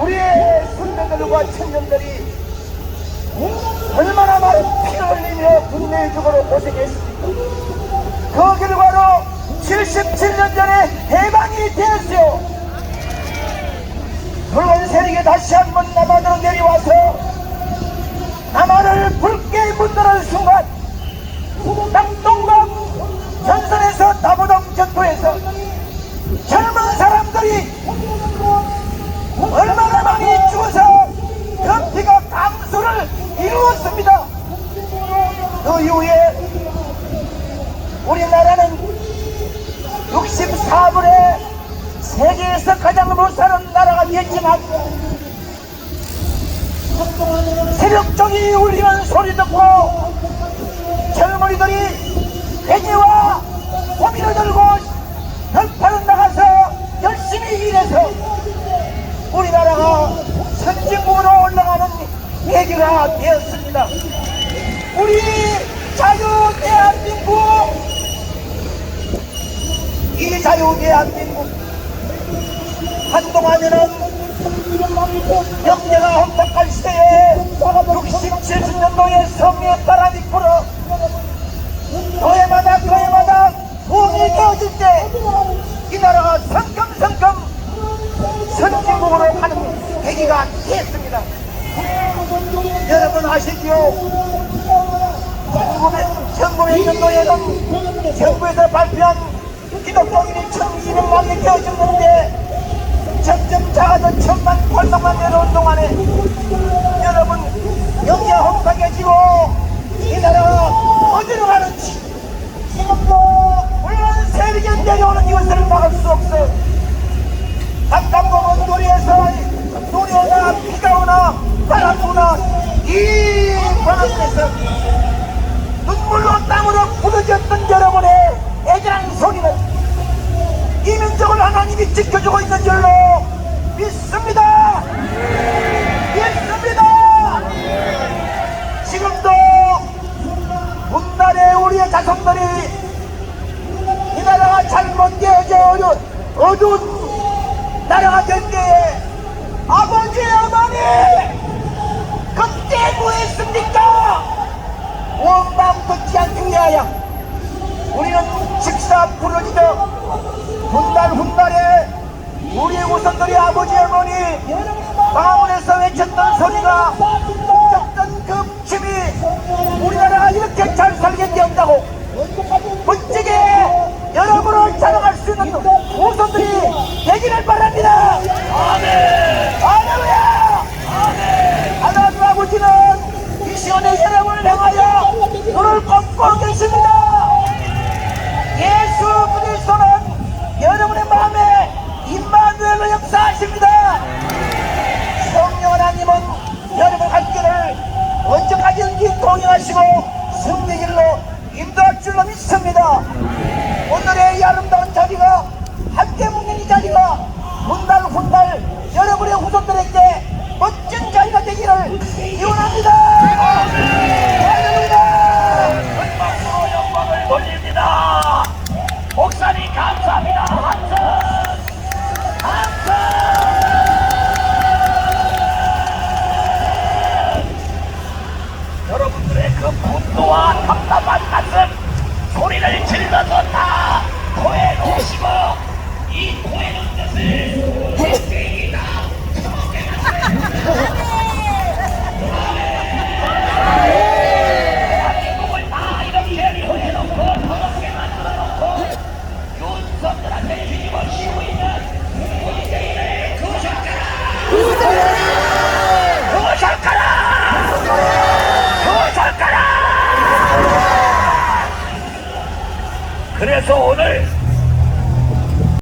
우리의 선배들과 청년들이 얼마나 많은 피를 흘리며 국내의 죽으로 고생했습니까? 그 결과로 77년 전에 해방이 되었어요. 붉은 세력이 다시 한번 남한으로 내려와서 남한을 붉게 문드는 순간 낙동강 전선에서 나무동 전투에서 세계에서 가장 못 사는 나라가 됐지만 세력적이 울리는 소리 듣고 젊은이들이 회기와 호미를 들고 벽파를 나가서 열심히 일해서 우리나라가 선진국으로 올라가는 계기가 되었습니다. 우리 되어질 때 이 나라가 성큼성큼 선진국으로 가는 계기가 됐습니다. 여러분 아시죠? 1900년도에는 정부에서 발표한 기독교인이 1200만이 되어졌는데 점점 작아져 천만, 팔만만 내려온 동안에 여러분 경기가 험하게지고 이 나라가 어디로 가는지 지금도 물론 세력이 내려오는 이것을 막을 수 없어요. 잠깐보면 놀이에서 눈이 오나 비가 오나 바람이 오나 이 바람에서 눈물로 땀으로 부러졌던 여러분의 애잔한 소리는 이 민족을 하나님이 지켜주고 있는 줄로 믿습니다. 믿습니다. 지금도 훗날에 우리의 자손들이 이 나라가 잘못 되어져 어려운 어두운 나라가 될 때에 위하여 우리는 직사 부러지듯 훗날 훗날에 우리의 우선들이 아버지 어머니 방문에서 외쳤던 소리가 쳤던 그 춤이 우리나라가 이렇게 잘 살게 되었다고 멋지게 여러분을 자랑할 수 있는 우선들이 되기를 바랍니다 아멘 할렐루야 하나님 아버지는 이 시간에 여러분을 향하여 눈을 꺾고 계십니다 예수 그리스도는 여러분의 마음에 역사하십니다. 성령 하나님은 여러분 갈 길을 언제까지든지 동행하시고 승리 길로 인도할 줄로 믿습니다. 오늘의 이 아름다운 자리가 が取っ声の星もいい声なんですしてい